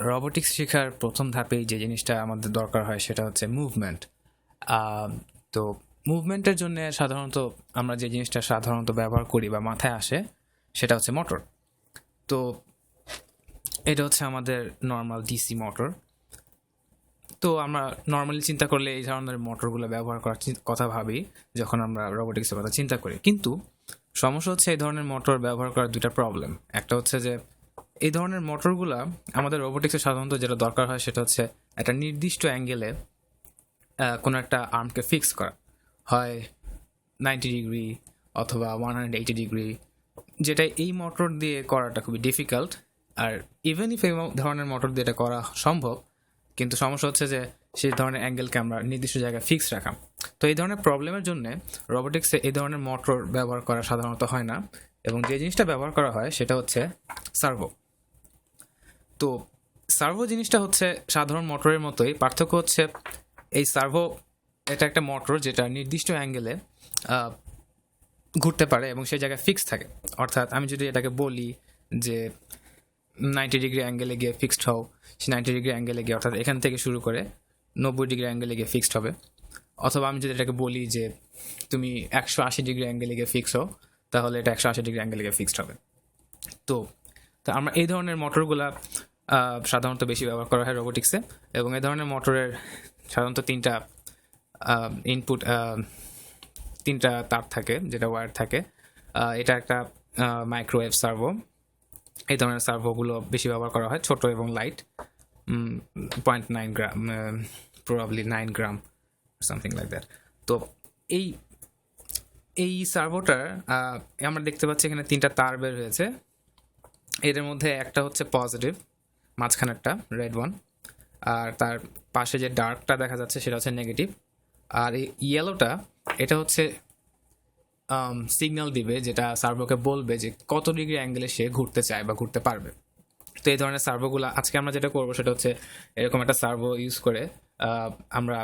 Robotics শেখার প্রথম ধাপেই যে জিনিসটা আমাদের দরকার হয় সেটা হচ্ছে মুভমেন্ট তো মুভমেন্টের জন্য সাধারণত আমরা যে জিনিসটা সাধারণত ব্যবহার করি বা মাথায় আসে, সেটা হচ্ছে মোটর তো এটা হচ্ছে আমাদের নর্মাল ডিসি মোটর তো আমরা নর্মালি চিন্তা করলে এই ধরনের মোটরগুলো ব্যবহার করার কথা ভাবি যখন আমরা রোবোটিক্সের কথা চিন্তা করি। কিন্তু সমস্যা হচ্ছে এই ধরনের মোটর ব্যবহার করার দুইটা প্রবলেম একটা হচ্ছে যে এই ধরনের মোটরগুলা আমাদের রোবোটিক্সে সাধারণত যেটা দরকার হয় সেটা হচ্ছে একটা নির্দিষ্ট অ্যাঙ্গেলে কোনো একটা আর্মকে ফিক্স করা। হয় নাইনটি ডিগ্রি অথবা ওয়ান হান্ড্রেড এইটি ডিগ্রি। যেটা এই মোটর দিয়ে করাটা খুবই ডিফিকাল্ট। আর ইভেন ইফ এই ধরনের মোটর দিয়ে এটা করা সম্ভব, কিন্তু সমস্যা হচ্ছে যে সেই ধরনের অ্যাঙ্গেলকে আমরা নির্দিষ্ট জায়গায় ফিক্স রাখা। তো এই ধরনের প্রবলেমের জন্য রোবোটিক্সে এই ধরনের মোটর ব্যবহার করা সাধারণত হয় না। এবং যে জিনিসটা ব্যবহার করা হয় সেটা হচ্ছে সার্ভো। তো সার্ভো জিনিসটা হচ্ছে সাধারণ মোটরের মতোই, পার্থক্য হচ্ছে এই সার্ভো এটা একটা মোটর যেটা নির্দিষ্ট অ্যাঙ্গেলে ঘুরতে পারে এবং সেই জায়গায় ফিক্স থাকে। অর্থাৎ আমি যদি এটাকে বলি যে নাইনটি ডিগ্রি অ্যাঙ্গেলে গিয়ে ফিক্সড হও সে নাইনটি ডিগ্রি অ্যাঙ্গেলে গিয়ে, অর্থাৎ এখান থেকে শুরু করে নব্বই ডিগ্রি অ্যাঙ্গেলে গিয়ে ফিক্সড হবে। অথবা আমি যদি এটাকে বলি যে তুমি একশো আশি ডিগ্রি অ্যাঙ্গেলে গিয়ে ফিক্স হও, তাহলে এটা একশো আশি ডিগ্রি অ্যাঙ্গেলে গিয়ে ফিক্সড হবে। তো তো আমরা এই ধরনের মোটরগুলা সাধারণত বেশি ব্যবহার করা হয় রোবোটিক্সে এবং এ ধরনের মোটরের সাধারণত তিনটা ইনপুট তিনটা তার থাকে, যেটা ওয়্যার থাকে। এটা একটা মাইক্রোওয়েভ সার্ভো এই ধরনের সার্ভোগুলো বেশি ব্যবহার করা হয়, ছোট এবং light point nine gram probably nine gram something like that তো এই এই সার্ভোটার আমরা দেখতে পাচ্ছি এখানে তিনটা তার বের হয়েছে। এদের মধ্যে একটা হচ্ছে পজিটিভ মাঝখানেরটা রেড ওয়ান আর তার পাশে যে ডার্কটা দেখা যাচ্ছে সেটা হচ্ছে নেগেটিভ আর এই ইয়েলোটা এটা হচ্ছে সিগন্যাল দিবে যেটা সার্ভোকে বলবে যে কত ডিগ্রি অ্যাঙ্গেলে সে ঘুরতে চায় বা ঘুরতে পারবে। তো এই ধরনের সার্ভোগুলো আজকে আমরা যেটা করব সেটা হচ্ছে এরকম একটা সার্ভো ইউজ করে আমরা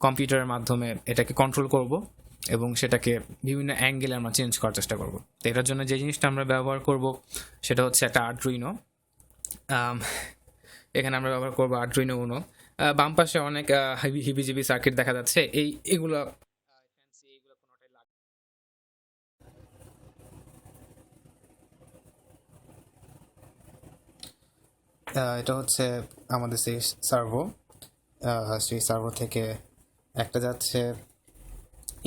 কম্পিউটারের মাধ্যমে এটাকে কন্ট্রোল করব এবং সেটাকে বিভিন্ন অ্যাঙ্গেলে আমরা চেঞ্জ করার চেষ্টা করব। তো এটার জন্য যে জিনিসটা আমরা ব্যবহার করব সেটা হচ্ছে একটা আর্ড্রুইনো এখানে আমরা ব্যবহার করব আর্ড্রুইনো উনো বাম পাশে অনেক হিবিজিবি সার্কিট দেখা যাচ্ছে। এই, এগুলো এটা হচ্ছে আমাদের সেই সার্ভো সেই সার্ভো থেকে একটা যাচ্ছে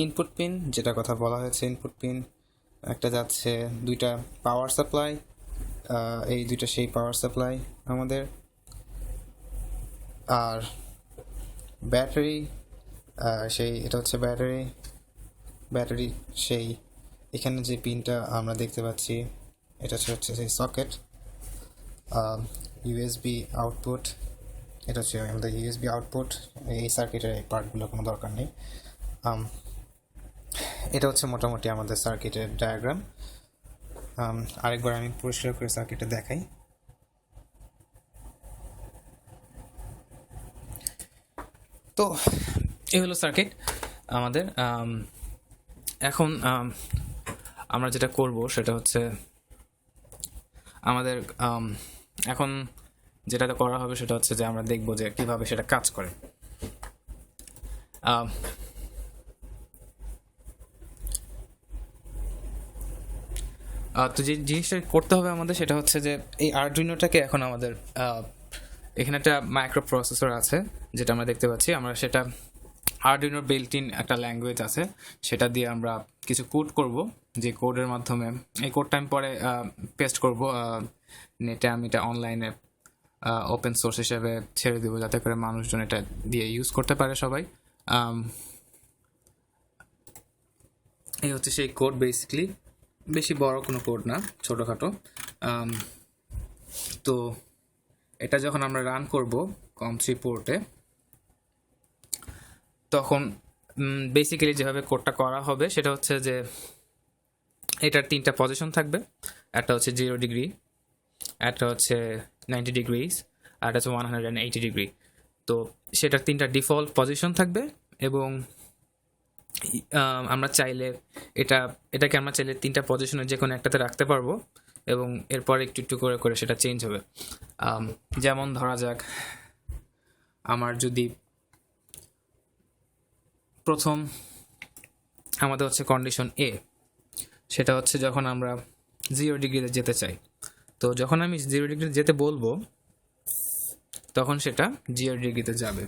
ইনপুট পিন যেটা কথা বলা হয়েছে ইনপুট পিন একটা যাচ্ছে দুইটা পাওয়ার সাপ্লাই এই দুইটা সেই পাওয়ার সাপ্লাই আমাদের। আর ব্যাটারি সেই, এটা হচ্ছে ব্যাটারি ব্যাটারি সেই, এখানে যে পিনটা আমরা দেখতে পাচ্ছি, এটা হচ্ছে সেই সকেট ইউএসবি আউটপুট এটা হচ্ছে আমাদের ইউএসবি আউটপুট এই সার্কিটের এই পার্টগুলো কোনো দরকার নেই। এটা হচ্ছে মোটামুটি আমাদের সার্কিটের ডায়াগ্রাম আরেকবার আমি পরিষ্কার করে সার্কিটে দেখাই। তো, এই হলো সার্কিট আমাদের। এখন আমরা যেটা করব সেটা হচ্ছে আমাদের এখন যেটা করা হবে সেটা হচ্ছে যে আমরা দেখব যে কীভাবে সেটা কাজ করে আম, আহ, তো যে জিনিসটা করতে হবে আমাদের সেটা হচ্ছে যে এই আর্ডুইনোটাকে এখন আমাদের এখানে একটা মাইক্রো প্রসেসর আছে, যেটা আমরা দেখতে পাচ্ছি। আমরা সেটা আর্ডুইনো বিল্ট-ইন একটা ল্যাঙ্গুয়েজ আছে, সেটা দিয়ে আমরা কিছু কোড করব, যে কোডের মাধ্যমে। এই কোডটা আমি পরে পেস্ট করব নেটে আমি এটা অনলাইনে ওপেন সোর্স হিসেবে ছেড়ে দেবো, যাতে করে মানুষজন এটা দিয়ে ইউজ করতে পারে সবাই। এই হচ্ছে সেই কোড বেসিকলি বেশি বড় কোনো কোড না, ছোটোখাটো। তো এটা যখন আমরা রান করব কম থ্রি পোর্টে, তখন বেসিক্যালি যেভাবে কোডটা করা হবে সেটা হচ্ছে যে এটার তিনটা পজিশন থাকবে। একটা হচ্ছে জিরো ডিগ্রি একটা হচ্ছে নাইনটি ডিগ্রিজ আর একটা হচ্ছে one hundred and eighty degree তো সেটার তিনটা ডিফল্ট পজিশন থাকবে এবং আমরা চাইলে এটা, এটাকে আমরা চাইলে তিনটা পজিশনের যে কোনো একটাতে রাখতে পারব এবং এরপর একটু একটু করে করে সেটা চেঞ্জ হবে। যেমন ধরা যাক, আমার যদি প্রথম আমাদের হচ্ছে কন্ডিশন এ সেটা হচ্ছে যখন আমরা জিরো ডিগ্রিতে যেতে চাই। তো যখন আমি জিরো ডিগ্রিতে যেতে বলব, তখন সেটা জিরো ডিগ্রিতে যাবে।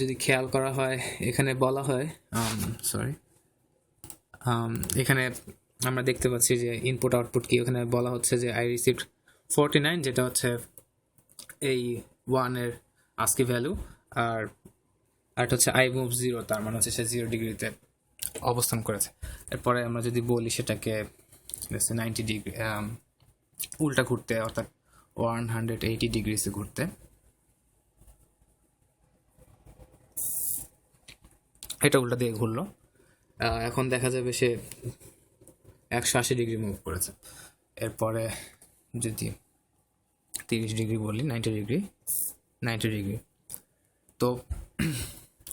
যদি খেয়াল করা হয়, এখানে বলা হয় সরি এখানে আমরা দেখতে পাচ্ছি যে ইনপুট আউটপুট কি, ওখানে বলা হচ্ছে যে আই রিসিভড ফোরটি নাইন যেটা হচ্ছে এই ওয়ানের আজকে ভ্যালু আর আরেকটা হচ্ছে আই মুভ জিরো তার মানে হচ্ছে সে জিরো ডিগ্রিতে অবস্থান করেছে। এরপরে আমরা যদি বলি সেটাকে নাইনটি ডিগ্রি উল্টা ঘুরতে, অর্থাৎ ওয়ান হান্ড্রেড এইটি ডিগ্রিসে ঘুরতে এটা উল্টা দিয়ে ঘুরলো। এখন দেখা যাবে সে একশো আশি ডিগ্রি মুভ করেছে। এরপরে যদি তিরিশ ডিগ্রি বলি নাইনটি ডিগ্রি নাইনটি ডিগ্রি তো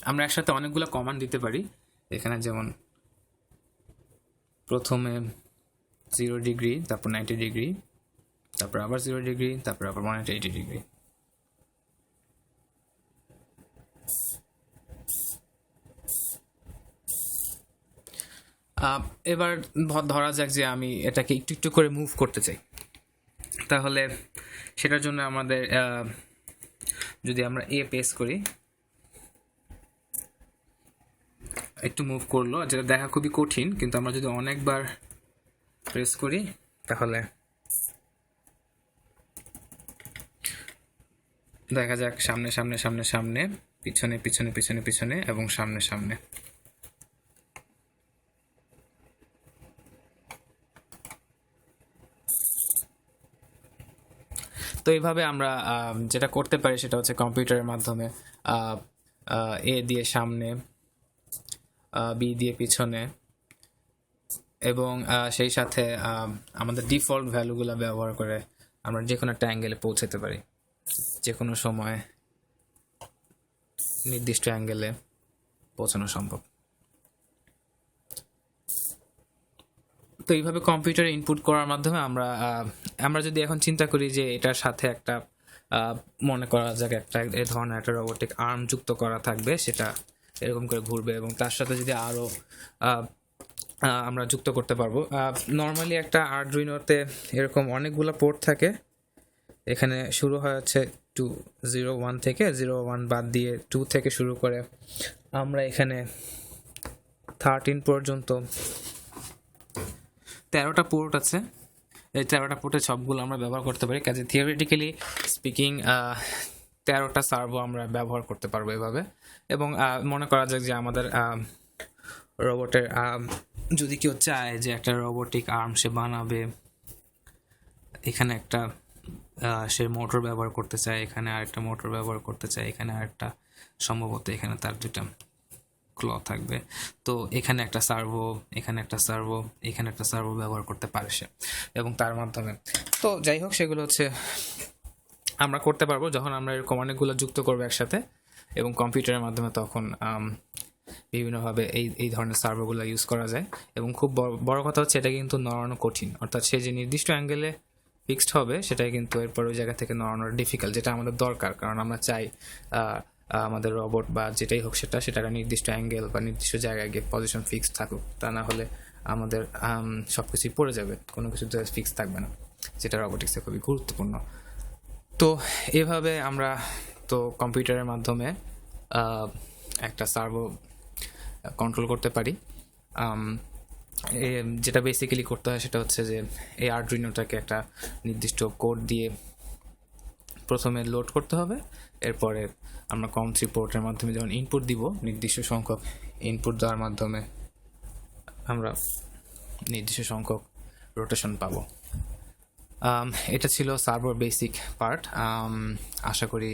আমরা একসাথে অনেকগুলো কমান্ড দিতে পারি। এখানে যেমন প্রথমে জিরো ডিগ্রি তারপর নাইনটি ডিগ্রি তারপর আবার জিরো ডিগ্রি তারপর আবার ওয়ান এইটি ডিগ্রি এবার ধরা যাক যে আমি এটাকে একটু একটু করে মুভ করতে চাই। তাহলে সেটার জন্য আমাদের যদি আমরা এ পেস করি, একটু মুভ করল, যেটা দেখা খুবই কঠিন, কিন্তু আমরা যদি অনেকবার প্রেস করি, তাহলে দেখা যাক সামনে সামনে সামনে সামনে, পিছনে পিছনে পিছনে পিছনে এবং সামনে সামনে। তো এইভাবে আমরা যেটা করতে পারি সেটা হচ্ছে কম্পিউটারের মাধ্যমে এ দিয়ে সামনে বি দিয়ে পিছনে, এবং সেই সাথে আমাদের ডিফল্ট ভ্যালুগুলো ব্যবহার করে আমরা যে কোনো একটা অ্যাঙ্গেলে পৌঁছাতে পারি। যে কোনো সময় নির্দিষ্ট অ্যাঙ্গেলে পৌঁছানো সম্ভব। তো এইভাবে কম্পিউটারে ইনপুট করার মাধ্যমে আমরা আমরা যদি এখন চিন্তা করি যে এটার সাথে একটা মনে করা যাক একটা, এ ধরনের একটা রোবোটিক আর্ম যুক্ত করা থাকবে, সেটা এরকম করে ঘুরবে এবং তার সাথে যদি আরও আমরা যুক্ত করতে পারব। নর্মালি একটা আর্ডুইনোতে এরকম অনেকগুলো পোর্ট থাকে। এখানে শুরু হয় হচ্ছে টু জিরো ওয়ান থেকে জিরো ওয়ান বাদ দিয়ে টু থেকে শুরু করে আমরা এখানে থার্টিন পর্যন্ত তেরোটা পোর্ট আছে। তেরোটা পোর্টে সবগুলো আমরা ব্যবহার করতে পারি। কাজে থিওরিটিক্যালি স্পিকিং তেরোটা সার্ভো আমরা ব্যবহার করতে পারব এভাবে। এবং মনে করা যাক যে আমাদের রোবটের যদি কেউ চায় যে একটা রোবোটিক আর্ম সে বানাবে, এখানে একটা সে মোটর ব্যবহার করতে চায়, এখানে আরেকটা মোটর ব্যবহার করতে চায়, এখানে আরেকটা, সম্ভবত এখানে তার দুটা ক্ল থাকবে। তো এখানে একটা সার্ভো এখানে একটা সার্ভো এখানে একটা সার্ভো ব্যবহার করতে পারে সে এবং তার মাধ্যমে। তো যাই হোক, সেগুলো হচ্ছে আমরা করতে পারব যখন আমরা এরকম অনেকগুলো যুক্ত করব একসাথে এবং কম্পিউটারের মাধ্যমে তখন বিভিন্নভাবে এই এই ধরনের সার্ভোগুলো ইউজ করা যায় এবং খুব বড় কথা হচ্ছে এটা কিন্তু নড়ানো কঠিন। অর্থাৎ সে যে নির্দিষ্ট অ্যাঙ্গেলে ফিক্সড হবে সেটাই কিন্তু এরপর ওই জায়গা থেকে নড়ানো ডিফিকাল্ট যেটা আমাদের দরকার। কারণ আমরা চাই আমাদের রোবট বা যেটাই হোক সেটা সেটা নির্দিষ্ট অ্যাঙ্গেল বা নির্দিষ্ট জায়গায় গিয়ে পজিশন ফিক্সড থাকুক, তা না হলে আমাদের সব কিছুই পড়ে যাবে, কোনো কিছুতে ফিক্স থাকবে না, যেটা রোবোটিক্সে খুবই গুরুত্বপূর্ণ। তো এভাবে আমরা তো কম্পিউটারের মাধ্যমে একটা সার্ভো কন্ট্রোল করতে পারি। যেটা বেসিক্যালি করতে হয় সেটা হচ্ছে যে, এই আর্ডুইনোটাকে একটা নির্দিষ্ট কোড দিয়ে প্রথমে লোড করতে হবে। এরপরে আমরা কম থ্রি পোর্টের মাধ্যমে যখন ইনপুট দিব, নির্দিষ্ট সংখ্যক ইনপুট দেওয়ার মাধ্যমে আমরা নির্দিষ্ট সংখ্যক রোটেশন পাবো। এটা ছিল সার্ভার বেসিক পার্ট আশা করি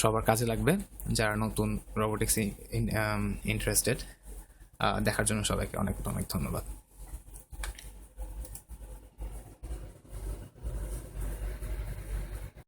সবার কাজে লাগবে যারা নতুন রোবোটিক্স ইন্টারেস্টেড দেখার জন্য সবাইকে অনেক অনেক ধন্যবাদ।